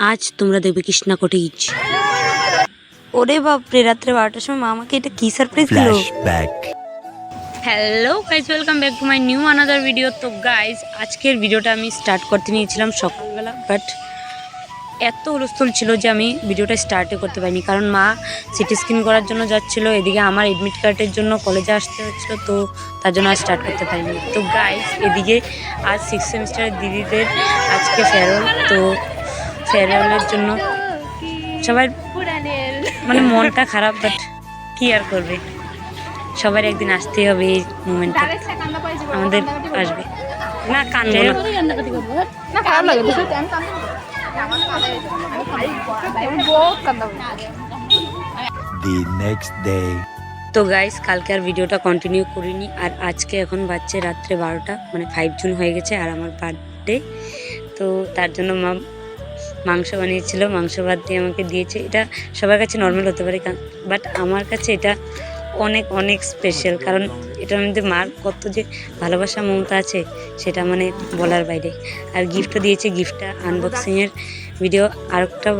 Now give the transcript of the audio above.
আজ তোমরা দেখবে কৃষ্ণা কটেজ ওরে বাপরে রাত্রে বারোটার সময় মা আমাকে এটা কি সারপ্রাইজ দিল? Flashback. Hello guys welcome back to my new another video তো গাইজ আজকের ভিডিওটা আমি স্টার্ট করতে নিয়েছিলাম সকালবেলা বাট এত হুলস্থুল ছিল যে আমি ভিডিওটা স্টার্টে করতে পারিনি। কারণ মা সিটি স্ক্যান করার জন্য যাচ্ছিল এদিকে আমার এডমিট কার্ডের জন্য কলেজে আসতে হচ্ছিল তো তার জন্য আর স্টার্ট করতে পারিনি। তো গাইজ এদিকে আজ সিক্স সেমিস্টারের দিদিদের আজকে ফেয়ারওয়েল তো ফেয়ারওয়েলের জন্য। সবাই মানে মনটা খারাপ বাট কি আর করবে? সবার একদিন আসতেই হবে এই মুমেন্টটা আমাদের আসবে। না কান্দে না। খারাপ লাগে The next day. তো গাইস কালকে আর ভিডিওটা কন্টিনিউ করিনি আর আজকে এখন বাচ্চা রাত্রে বারোটা মানে ফাইভ জুন হয়ে গেছে আর আমার বার্থডে তো তার জন্য মা মাংস বানিয়েছিল, মাংস ভাত দিয়ে আমাকে দিয়েছে। এটা সবার কাছে নর্মাল হতে পারে বাট আমার কাছে এটা অনেক অনেক স্পেশাল কারণ এটার মধ্যে মার কত যে ভালোবাসা মমতা আছে, সেটা মানে বলার বাইরে। আর গিফটও দিয়েছে গিফটটা আনবক্সিংয়ের ভিডিও আরেকটা